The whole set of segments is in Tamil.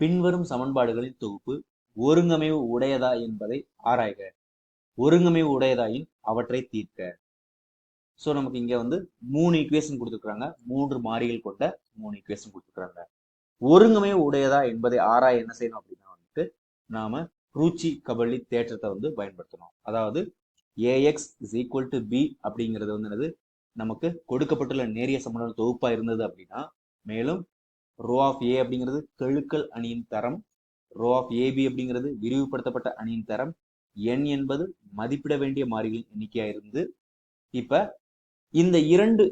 பின்வரும் சமன்பாடுகளின் தொகுப்பு ஒருங்கமைவு உடையதா என்பதை ஆராய்க. ஒருங்கமைவு உடையதாயின் அவற்றை தீர்க்க. ஸோ நமக்கு இங்க வந்து மூணு ஈக்குவேஷன் கொடுத்துருக்குறாங்க. மூன்று மாறிகள் கொண்ட மூணு ஈக்குவேஷன் கொடுத்துருக்குறாங்க. ஒருங்கமைவு உடையதா என்பதை ஆராய என்ன செய்யணும் அப்படின்னா வந்துட்டு நாம ரூச்சி கபலி தேற்றத்தை வந்து பயன்படுத்தணும். அதாவது A X is equal to B அப்படிங்கிறது வந்து என்னது? நமக்கு கொடுக்கப்பட்டுள்ள நேரிய சமன்பாடு தொகுப்பா இருந்தது அப்படின்னா மேலும் ரோ ஆஃப் ஏ அப்படிங்கிறது கெழுக்கல் அணியின் தரம். ரோ ஆஃப் ஏபி அப்படிங்கிறது விரிவுபடுத்தப்பட்ட அணியின் தரம். என் என்பது மதிப்பிட வேண்டிய மாறிகளின் எண்ணிக்கையா இருந்து இப்ப இந்த இரண்டு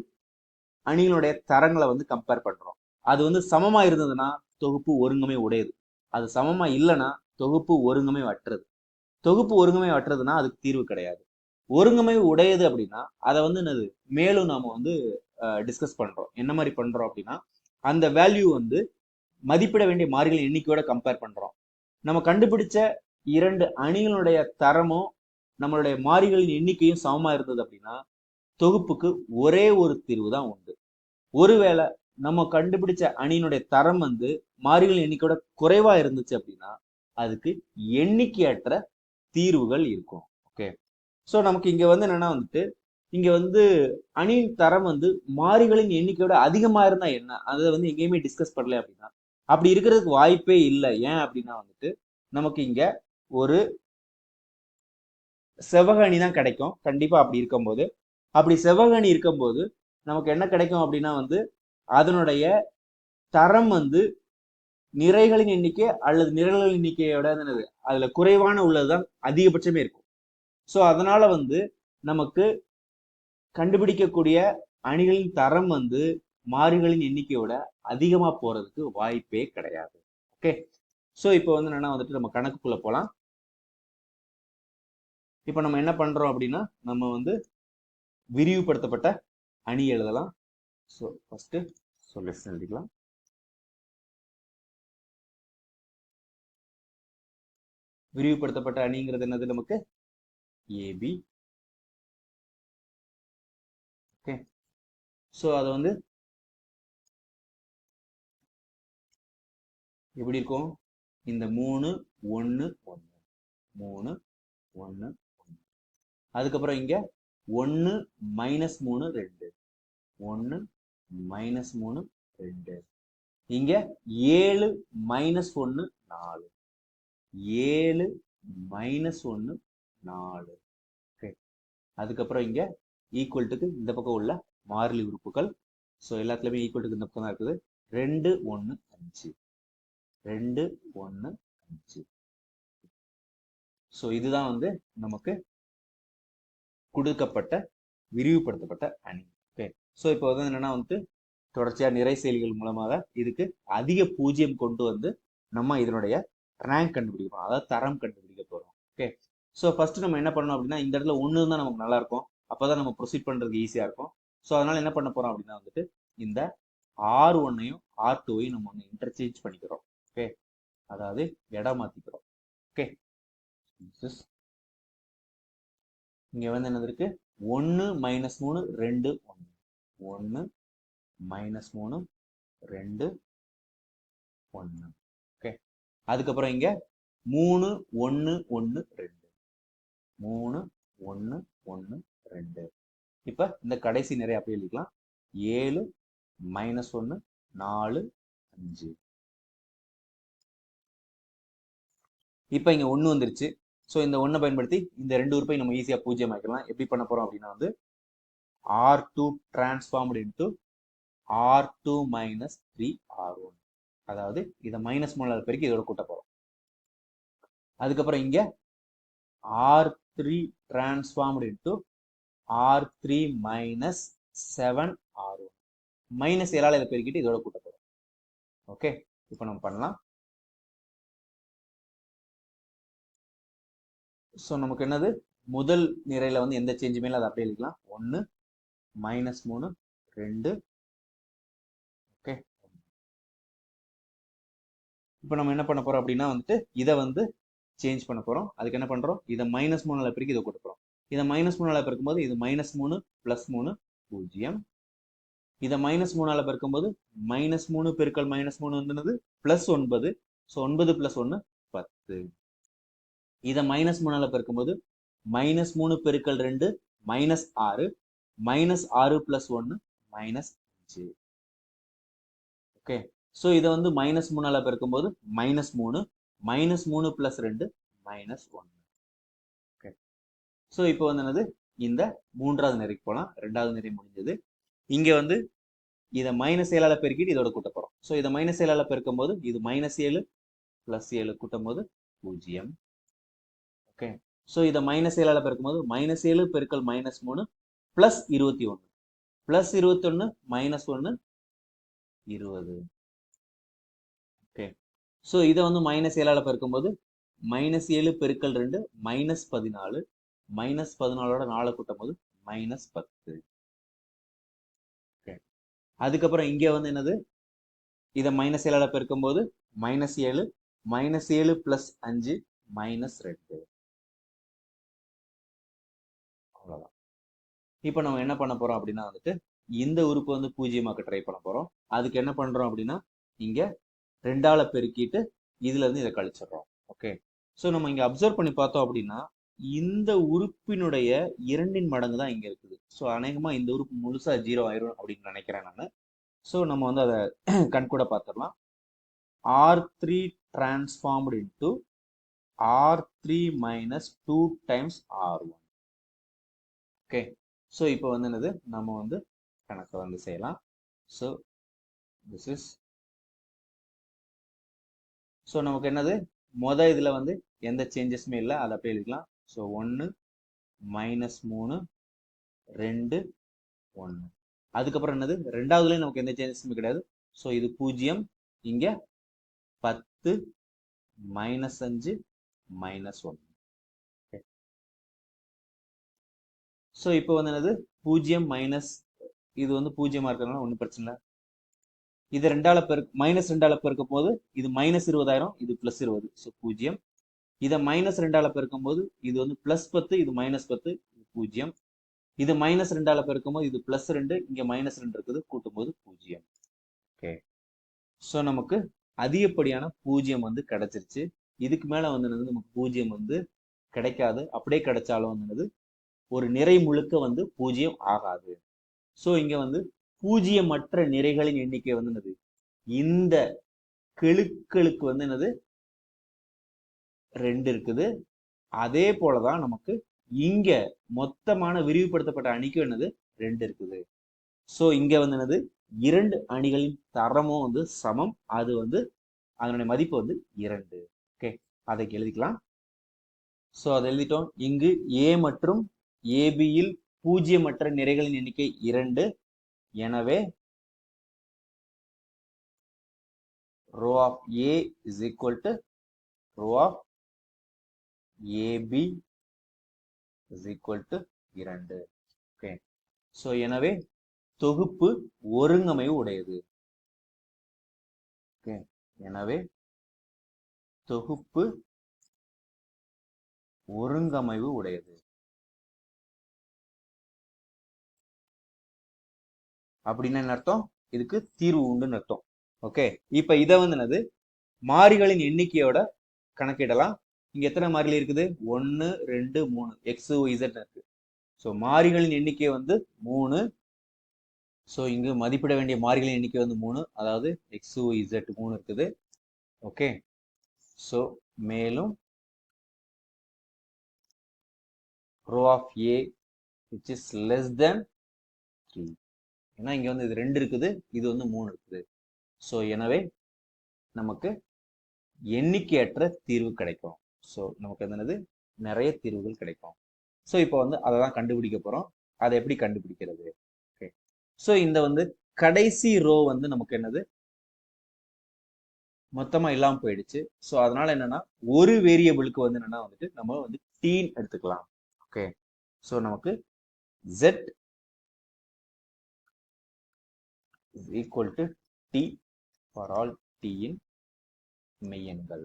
அணிகளுடைய தரங்களை வந்து கம்பேர் பண்றோம். அது வந்து சமமா இருந்ததுன்னா தொகுப்பு ஒருங்கமை உடையது. அது சமமா இல்லைன்னா தொகுப்பு ஒருங்கமை வற்றது தொகுப்பு ஒருங்கமை வற்றதுன்னா அதுக்கு தீர்வு கிடையாது. ஒருங்கமை உடையது அப்படின்னா அதை வந்து என்னது? மேலும் நாம வந்து டிஸ்கஸ் பண்றோம். என்ன மாதிரி பண்றோம் அப்படின்னா அந்த வேல்யூ வந்து மதிப்பிட வேண்டிய மாறிகளின் எண்ணிக்கையோட கம்பேர் பண்றோம். நம்ம கண்டுபிடிச்ச இரண்டு அணிகளுடைய தரமும் நம்மளுடைய மாறிகளின் எண்ணிக்கையும் சமமா இருந்தது அப்படின்னா தொகுப்புக்கு ஒரே ஒரு தீர்வு தான் உண்டு. ஒருவேளை நம்ம கண்டுபிடிச்ச அணியினுடைய தரம் வந்து மாறிகளின் எண்ணிக்கையோட குறைவா இருந்துச்சு அப்படின்னா அதுக்கு எண்ணிக்கையற்ற தீர்வுகள் இருக்கும். ஓகே ஸோ நமக்கு இங்க வந்து என்னன்னா வந்துட்டு இங்க வந்து அணியின் தரம் வந்து மாறிகளின் எண்ணிக்கையோட அதிகமா இருந்தா என்ன? அதை வந்து எங்கேயுமே டிஸ்கஸ் பண்ணல அப்படின்னா அப்படி இருக்கிறதுக்கு வாய்ப்பே இல்லை. ஏன் அப்படின்னா வந்துட்டு நமக்கு இங்க ஒரு செவ்வக அணி தான் கிடைக்கும். கண்டிப்பா அப்படி இருக்கும்போது. அப்படி செவ்வக அணி இருக்கும்போது நமக்கு என்ன கிடைக்கும் அப்படின்னா வந்து அதனுடைய தரம் வந்து நிறைகளின் எண்ணிக்கை அல்லது நிரல்களின் எண்ணிக்கையோட என்னது? அதுல குறைவான உள்ளதுதான் அதிகபட்சமே இருக்கும். ஸோ அதனால வந்து நமக்கு கண்டுபிடிக்கக்கூடிய அணிகளின் தரம் வந்து மாறிகளின் எண்ணிக்கையோட அதிகமா போறதுக்கு வாய்ப்பே கிடையாது. ஓகே ஸோ இப்போ வந்து என்னன்னா வந்துட்டு நம்ம கணக்குக்குள்ள போலாம். இப்போ நம்ம என்ன பண்றோம் அப்படின்னா நம்ம வந்து விரிவுபடுத்தப்பட்ட அணி எழுதலாம். ஸோ ஃபர்ஸ்ட் சொல்யூஷன் எழுதிக்கலாம். விரிவுபடுத்தப்பட்ட அணிங்கிறது என்னது நமக்கு? ஏபி ஸோ அதை வந்து எப்படி இருக்கும்? இந்த மூணு ஒன்று ஒன்று மூணு ஒன்று ஒன்று அதுக்கப்புறம் இங்க ஒன்று மைனஸ் மூணு ரெண்டு. ஒன்று மைனஸ் மூணு ரெண்டு. இங்க ஏழு மைனஸ் ஒன்று நாலு. ஏழு மைனஸ் ஒன்று நாலு. ஓகே அதுக்கப்புறம் இங்க ஈக்குவல்ட்டுக்கு இந்த பக்கம் உள்ள மாறிலி உறுப்புகள். ஸோ எல்லாத்துலயுமே ஈக்குவல்ட்டுக்கு இந்த பக்கம் தான் இருக்குது. ரெண்டு ஒன்று அஞ்சு. ரெண்டு ஒன்று அஞ்சு. ஸோ இதுதான் வந்து நமக்கு கொடுக்கப்பட்ட விரிவுபடுத்தப்பட்ட அணி ஓகே ஸோ இப்போ வந்து என்னன்னா வந்துட்டு தொடர்ச்சியாக நிறை செயலிகள் மூலமாக இதுக்கு அதிக பூஜ்ஜியம் கொண்டு வந்து நம்ம இதனுடைய ரேங்க் கண்டுபிடிக்கிறோம். அதாவது தரம் கண்டுபிடிக்க போகிறோம் ஓகே ஸோ ஃபர்ஸ்ட் நம்ம என்ன பண்ணணும் அப்படின்னா இந்த இடத்துல ஒன்று தான் நமக்கு நல்லா இருக்கும். அப்போதான் நம்ம ப்ரொசீட் பண்ணுறதுக்கு ஈஸியாக இருக்கும். ஸோ அதனால என்ன பண்ண போறோம் அப்படின்னா வந்துட்டு இந்த ஆர் ஒன்னையும் ஆர் டூவையும் நம்ம வந்து இன்டர்சேஞ்ச் பண்ணிக்கிறோம். ஓகே அதாவது இடம் மாத்திக்கிறோம். ஓகே இங்க வந்து என்னது இருக்கு? ஒன்னு மைனஸ் மூணு ரெண்டு ஒன்று ஒன்னு மைனஸ் மூணு ரெண்டு ஒன்று ஓகே அதுக்கப்புறம் இங்க மூணு ஒன்று ஒன்று ரெண்டு. மூணு ஒன்று ஒன்று ரெண்டு. இப்போ இந்த கடைசி நிறைய அப்படி எழுதிக்கலாம். ஏழு மைனஸ் ஒன்னு நாலு அஞ்சு. இப்போ இங்க ஒன்று வந்துருச்சு. ஸோ இந்த ஒன்றை பயன்படுத்தி இந்த ரெண்டு உறுப்பை நம்ம ஈஸியாக பூஜ்ஜியம் ஆக்கலாம் எப்படி பண்ண போறோம் அப்படின்னா வந்து R two transformed into R two minus three R one அதாவது இதை மைனஸ் மூணாவது பெருக்கு இதோட கூட்ட போகிறோம் அதுக்கப்புறம் இங்க R three transformed into R three minus seven R one minus ஏழால் இதை பெருக்கிட்டு இதோட கூட்ட போகிறோம் ஓகே இப்போ நம்ம பண்ணலாம். ஸோ நமக்கு என்னது? முதல் நிறையில் வந்து எந்த சேஞ்சுமே இல்லை. அதை அப்படியே எழுதிக்கலாம். ஒன்று மைனஸ் மூணு ரெண்டு. ஓகே இப்போ நம்ம என்ன பண்ண போகிறோம் அப்படின்னா வந்துட்டு இதை வந்து சேஞ்ச் பண்ண போகிறோம் அதுக்கு என்ன பண்ணுறோம் இதை மைனஸ் மூணில் பெருக்கி இதை கொடுக்குறோம் இதை மைனஸ் மூணால பெருக்கும்போது இது மைனஸ் மூணு பிளஸ் மூணு பூஜ்ஜியம். இதை மைனஸ் மூணால பெருக்கும்போது மைனஸ் மூணு பெருக்கல் மைனஸ் மூணு வந்துனது பிளஸ் ஒன்பது. ஸோ ஒன்பது பிளஸ் ஒன்று பத்து. இதை மைனஸ் மூணால பெருக்கும்போது மைனஸ் மூணு பெருக்கல் ரெண்டு மைனஸ் ஆறு. மைனஸ் ஆறு பிளஸ் ஒன்று மைனஸ் அஞ்சு. ஓகே ஸோ இதை வந்து மைனஸ் மூணால பெருக்கும்போது மைனஸ் மூணு மைனஸ் மூணு பிளஸ் ரெண்டு மைனஸ் ஒன்று. ஸோ இப்போ வந்து என்னது? இந்த மூன்றாவது நெறிக்கு போகலாம் ரெண்டாவது நெறி முடிஞ்சது. இங்கே வந்து இதை மைனஸ் ஏழால பெருக்கிட்டு இதோட கூட்ட போகிறோம் ஸோ இதை மைனஸ் ஏழால பெருக்கும் போது இது மைனஸ் ஏழு ப்ளஸ் ஏழு கூட்டும் போது பூஜ்ஜியம். ஓகே ஸோ இதை மைனஸ் ஏழால பெருக்கும் போது மைனஸ் ஏழு பெருக்கல் மைனஸ் மூணு ப்ளஸ் இருபத்தி ஒன்று ப்ளஸ் இருபத்தொன்று மைனஸ் ஒன்று இருபது. ஓகே ஸோ இதை வந்து மைனஸ் ஏழால பெருக்கும்போது மைனஸ் ஏழு பெருக்கல் ரெண்டு மைனஸ் பதினாலு மைனஸ் பதினாலோட நாலு கூட்டும் போது மைனஸ் பத்து அதுக்கப்புறம் இங்கே வந்து என்னது? இதை மைனஸ் ஏழால பெருக்கும்போது மைனஸ் ஏழு மைனஸ் ஏழு பிளஸ் அஞ்சு மைனஸ் ரெண்டு. அவ்வளோதான் இப்போ நம்ம என்ன பண்ண போறோம் அப்படின்னா வந்துட்டு இந்த உறுப்பு வந்து பூஜ்ஜியமாக்க ட்ரை பண்ண போறோம். அதுக்கு என்ன பண்றோம் அப்படின்னா இங்க ரெண்டால பெருக்கிட்டு இதுல இருந்து இதை கழிச்சிடுறோம். ஓகே ஸோ நம்ம இங்க அப்சர்வ் பண்ணி பார்த்தோம் அப்படின்னா இந்த உறுப்பினுடைய இரண்டின் மடங்கு தான் இங்க இருக்குது. ஸோ அநேகமா இந்த உறுப்பு முழுசா ஜீரோ ஆயிரும் அப்படின்னு நினைக்கிறேன் நான். ஸோ நம்ம வந்து அதை கண்கூட பார்த்துடலாம் R three transformed into R three minus two times R one okay so இப்போ வந்து என்னது? நம்ம வந்து கணக்கை வந்து செய்யலாம். ஸோ திஸ் இஸ் ஸோ நமக்கு என்னது? மொதல் இதில் வந்து எந்த சேஞ்சஸுமே இல்லை. அதை அப்படியே எழுதிக்கலாம். ஸோ ஒன்று மைனஸ் மூணு ரெண்டு ஒன்று அதுக்கப்புறம் என்னது? ரெண்டாவதுலேயும் நமக்கு எந்த சேஞ்சஸுமே கிடையாது. ஸோ இது பூஜ்ஜியம். இங்கே பத்து மைனஸ் அஞ்சு மைனஸ் ஒன்று ஸோ இப்போ வந்து என்னது? பூஜ்ஜியம் மைனஸ் இது வந்து பூஜ்ஜியமாக இருக்கிறதுனால ஒன்றும் பிரச்சனை இல்லை. இது ரெண்டால பெருக்கு மைனஸ் ரெண்டால பெருக்கும் போது இது மைனஸ் இருபதாயிரம் இது பிளஸ் இருபது. ஸோ பூஜ்ஜியம் இதை மைனஸ் ரெண்டால பெருக்கும் போது இது வந்து பிளஸ் பத்து இது மைனஸ் பத்து இது பூஜ்ஜியம். இது மைனஸ் ரெண்டால பெருக்கும் போது இது பிளஸ் ரெண்டு இங்கே மைனஸ் ரெண்டு இருக்குது கூட்டும் போது பூஜ்ஜியம். ஓகே ஸோ நமக்கு அதிகப்படியான பூஜ்ஜியம் வந்து கிடைச்சிருச்சு. இதுக்கு மேலே வந்து என்னது? நமக்கு பூஜ்ஜியம் வந்து கிடைக்காது. அப்படியே கிடைச்சாலும் வந்து என்னது? ஒரு நிறை முழுக்க வந்து பூஜ்ஜியம் ஆகாது. ஸோ இங்க வந்து பூஜ்ஜியமற்ற நிறைகளின் எண்ணிக்கை வந்து என்னது? இந்த கெழுக்களுக்கு வந்து என்னது? ரெண்டு இருக்குது. அதே போலதான் நமக்கு இங்க மொத்தமான விரிவுபடுத்தப்பட்ட அணிக்கும் என்னது? ரெண்டு இருக்குது. ஸோ இங்க வந்து என்னது? இரண்டு அணிகளின் தரமும் வந்து சமம். அது வந்து அதனுடைய மதிப்பு வந்து இரண்டு. ஓகே அதை எழுதிக்கலாம். ஸோ அதை எழுதிட்டோம். இங்கு ஏ மற்றும் ஏபியில் பூஜ்ஜியமற்ற நிறைகளின் எண்ணிக்கை இரண்டு. எனவே rho of A is equal to rho of A B is equal to இரண்டு. ஓகே ஸோ எனவே தொகுப்பு ஒருங்கமைவு உடையது. ஓகே எனவே தொகுப்பு ஒருங்கமைவு உடையது. அப்படின்னு என்ன அர்த்தம்? இதுக்கு தீர்வு உண்டுன்னு அர்த்தம். ஓகே இப்ப இதை வந்து என்னது? மாறிகளின் எண்ணிக்கையோட கணக்கிடலாம். இங்க எத்தனை மாறிகள் இருக்குது? ஒன்னு ரெண்டு மூணு. எக்ஸ் இசட் இருக்கு. ஸோ மாறிகளின் எண்ணிக்கை வந்து மூணு. ஸோ இங்கு மதிப்பிட வேண்டிய மாறிகளின் எண்ணிக்கை வந்து மூணு. அதாவது எக்ஸ் இசட் மூணு இருக்குது. ஓகே ஸோ மேலும் rho of A which is less than three ஏன்னா இங்கே வந்து இது ரெண்டு இருக்குது. இது வந்து மூணு இருக்குது. ஸோ எனவே நமக்கு எண்ணிக்கையற்ற தீர்வு கிடைக்கும். ஸோ நமக்கு என்னது? நிறைய தீர்வுகள் கிடைக்கும். ஸோ இப்போ வந்து அதை தான் கண்டுபிடிக்க போகிறோம் அதை எப்படி கண்டுபிடிக்கிறது? ஓகே ஸோ இந்த வந்து கடைசி ரோ வந்து நமக்கு என்னது? மொத்தமாக இல்லாமல் போயிடுச்சு. ஸோ அதனால என்னன்னா ஒரு வேரியபிளுக்கு வந்து என்னன்னா வந்துட்டு நம்ம வந்து டீன் எடுத்துக்கலாம். ஓகே ஸோ நமக்கு Z equal to T for all டீயின் மெய்யெண்கள்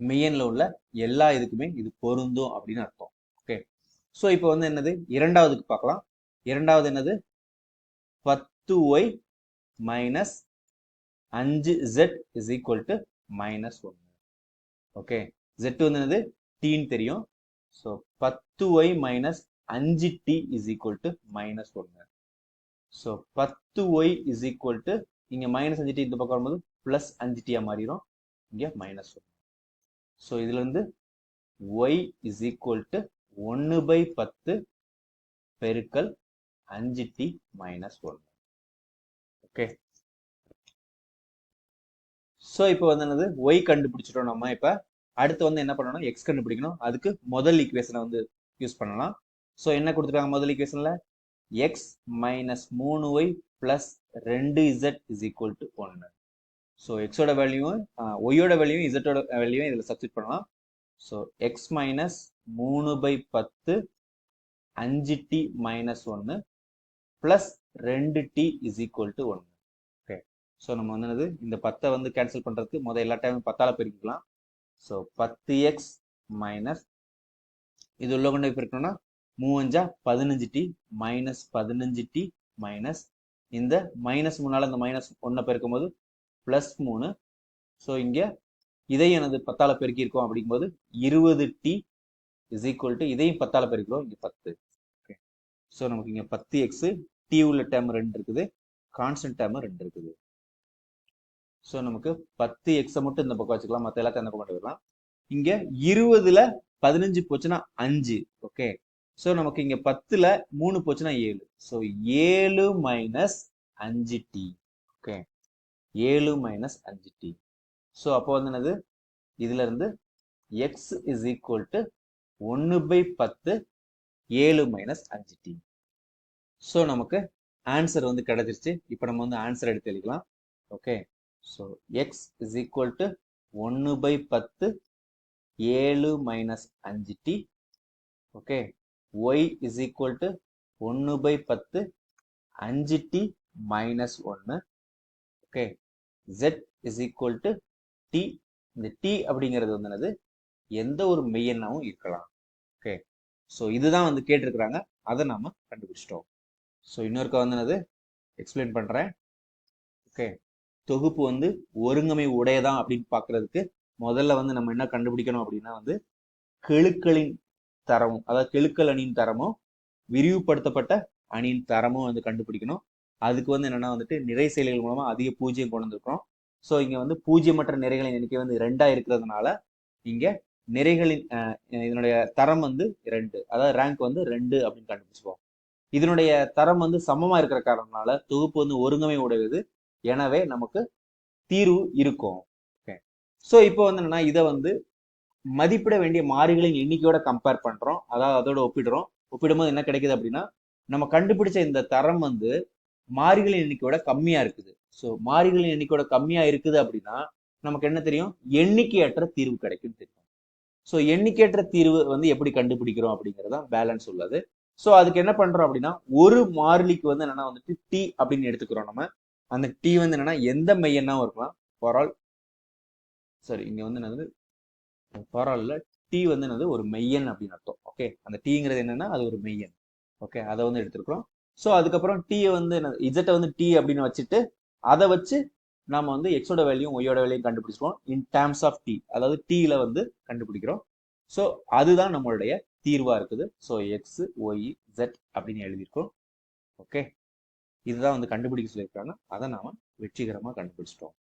மெய்யன்ல உள்ள எல்லா இதுக்குமே இது பொருந்தும் அப்படின்னு அர்த்தம். ஓகே ஸோ இப்போ வந்து என்னது? இரண்டாவதுக்கு பார்க்கலாம். இரண்டாவது என்னது? பத்து ஒய் மைனஸ் அஞ்சு Z is equal to minus ஒன்று ஓகே ஜெட் வந்து என்னது? டீன்னு தெரியும். ஸோ பத்து ஒய் மைனஸ் அஞ்சு T is equal to minus ஒன்று ஸோ பத்து ஒய் இஸ் ஈக்குவல் டு இங்கே மைனஸ் அஞ்சு டி இந்த பக்கம் வரும்போது ப்ளஸ் அஞ்சு டியாக மாறிடும். இங்கே மைனஸ் ஒன்று ஸோ இதுல இருந்து ஒய் இஸ் ஈக்குவல் டு ஒன்று பை பத்து பெருக்கல் அஞ்சு டி மைனஸ் ஒன்று ஓகே ஸோ இப்போ வந்து என்னது? ஒய் கண்டுபிடிச்சிட்டோம் நம்ம. இப்போ அடுத்து வந்து என்ன பண்ணணும்? எக்ஸ் கண்டுபிடிக்கணும். அதுக்கு முதல் ஈக்குவேஷனை வந்து யூஸ் பண்ணலாம். ஸோ என்ன கொடுத்துருக்காங்க முதல் ஈக்குவேஷனில் எக்ஸ் மைனஸ் மூணு ஒய் பிளஸ் ரெண்டு இசட் இஸ் ஈக்குவல் டு ஒன்று ஸோ எக்ஸோட வேல்யூவும் ஒய்யோட வேல்யூவும் இசட்டோட வேல்யூவும் இதில் சப்ஸ்டிட் பண்ணலாம். ஸோ எக்ஸ் மைனஸ் மூணு பை பத்து அஞ்சு டி மைனஸ் ஒன்று ப்ளஸ் ரெண்டு டி இஸ் ஈக்குவல் டு ஒன்று ஓகே ஸோ நம்ம வந்து என்னது இந்த பத்தை வந்து கேன்சல் பண்ணுறதுக்கு முதல் எல்லா டைமும் பத்தால் பெருக்கிக்கலாம். ஸோ பத்து எக்ஸ் மைனஸ் இது உள்ள கொண்டு போய் பெருக்கணும்னா மூவஞ்சா பதினஞ்சு டி மைனஸ் பதினஞ்சு டி மைனஸ் இந்த மைனஸ் முன்னால் இந்த மைனஸ் ஒன்றை பெருக்கும் போது ப்ளஸ் மூணு. ஸோ இங்கே இதை எனது பத்தால் பெருக்கியிருக்கோம் அப்படிங்கும்போது இருபது டி இஸ் ஈக்குவல் டு இதையும் பத்தால் பெருக்கிறோம் இங்கே பத்து. ஓகே ஸோ நமக்கு இங்கே பத்து எக்ஸு டி உள்ள டேம் ரெண்டு இருக்குது கான்ஸ்டன்ட் டேம் ரெண்டு இருக்குது. ஸோ நமக்கு பத்து எக்ஸை மட்டும் இந்த பக்கம் வச்சுக்கலாம் மற்ற எல்லாத்தையும் அந்த பக்கம் எடுக்கலாம் இங்கே இருபதுல பதினஞ்சு போச்சுன்னா அஞ்சு. ஓகே ஸோ நமக்கு இங்கே பத்தில் மூணு போச்சுன்னா ஏழு. ஸோ ஏழு மைனஸ் அஞ்சு டி ஏழு மைனஸ் அஞ்சு டி ஸோ அப்போ வந்து என்னது? இதுலேருந்து எக்ஸ் இஸ் ஈக்குவல் டு ஒன்று பை பத்து ஏழு மைனஸ் அஞ்சு டி ஸோ நமக்கு ஆன்சர் வந்து கிடைச்சிருச்சு. இப்போ நம்ம வந்து ஆன்சர் எடுத்து எழுதிக்கலாம். Okay so X is equal to ஒன்று பை பத்து ஏழு மைனஸ் அஞ்சு T okay Y is equal to ஒன்று பை பத்து அஞ்சு டி மைனஸ் ஒன்று okay Z is equal to T இந்த டி அப்படிங்கிறது வந்து என்னது? எந்த ஒரு மெய்யெண்ணாவும் இருக்கலாம். ஓகே ஸோ இதுதான் வந்து கேட்டிருக்கிறாங்க. அதை நாம கண்டுபிடிச்சிட்டோம். ஸோ இன்னொருக்க வந்து என்னது? எக்ஸ்பிளைன் பண்ணுறேன் ஓகே தொகுப்பு வந்து ஒருங்கமை உடையதான் அப்படின்னு பார்க்கறதுக்கு முதல்ல வந்து நம்ம என்ன கண்டுபிடிக்கணும் அப்படின்னா வந்து கெழுக்களின் தரமும் அதாவது கெழுக்கள் அணியின் தரமும் விரிவுபடுத்தப்பட்ட அணியின் தரமும் வந்து கண்டுபிடிக்கணும். அதுக்கு வந்து என்னன்னா வந்துட்டு நிறை செயல்கள் மூலமா அதிக பூஜ்ஜியம் கொண்டு வந்திருக்கிறோம். ஸோ இங்க வந்து பூஜ்ஜியமற்ற நிறைகளின் எண்ணிக்கை வந்து ரெண்டா இருக்கிறதுனால இங்க நிறைகளின் இதனுடைய தரம் வந்து ரெண்டு அதாவது ரேங்க் வந்து ரெண்டு அப்படின்னு கண்டுபிடிச்சுப்போம் இதனுடைய தரம் வந்து சமமா இருக்கிற காரணத்தினால தொகுப்பு வந்து ஒருங்கமை உடையது. எனவே நமக்கு தீர்வு இருக்கும். ஓகே ஸோ இப்போ வந்து என்னன்னா இதை வந்து மதிப்பிட வேண்டிய மாறிகளின் எண்ணிக்கையோட கம்பேர் பண்றோம். அதாவது அதோட ஒப்பிடுறோம். ஒப்பிடும்போது என்ன கிடைக்குது அப்படின்னா நம்ம கண்டுபிடிச்ச இந்த தரம் வந்து மாறிகளின் எண்ணிக்கையோட கம்மியா இருக்குது. ஸோ மாறிகளின் எண்ணிக்கையோட கம்மியா இருக்குது அப்படின்னா நமக்கு என்ன தெரியும்? எண்ணிக்கையற்ற தீர்வு கிடைக்கும் தெரியும். ஸோ எண்ணிக்கையற்ற தீர்வு வந்து எப்படி கண்டுபிடிக்கிறோம் அப்படிங்கிறதா பேலன்ஸ் உள்ளது. ஸோ அதுக்கு என்ன பண்றோம் அப்படின்னா ஒரு மாறிலிக்கு வந்து என்னன்னா வந்துட்டு டி அப்படின்னு எடுத்துக்கிறோம் நம்ம. அந்த டி வந்து என்னன்னா எந்த மையன்னாவும் இருக்கலாம் ஃபார் சரி இங்க வந்து என்னது? ஃபாரால்ல டி வந்து என்னது? ஒரு மெய்யன் அப்படின்னு அர்த்தம். ஓகே அந்த டீங்கிறது என்னன்னா அது ஒரு மெய்யன் ஓகே அதை வந்து எடுத்துருக்கிறோம். ஸோ அதுக்கப்புறம் டீயை வந்து இஜெட்டை வந்து டி அப்படின்னு வச்சுட்டு அதை வச்சு நாம வந்து எக்ஸோட வேல்யூயும் ஒய்யோட வேலையும் கண்டுபிடிச்சிருக்கோம் இன் டேர்ம்ஸ் ஆஃப் டி அதாவது டீல வந்து கண்டுபிடிக்கிறோம். ஸோ அதுதான் நம்மளுடைய தீர்வாக இருக்குது. ஸோ எக்ஸ் ஒய் ஜெட் அப்படின்னு எழுதியிருக்கோம். ஓகே இதுதான் வந்து கண்டுபிடிக்க சொல்லியிருக்காங்க. அதை நாம வெற்றிகரமாக கண்டுபிடிச்சிட்டோம்.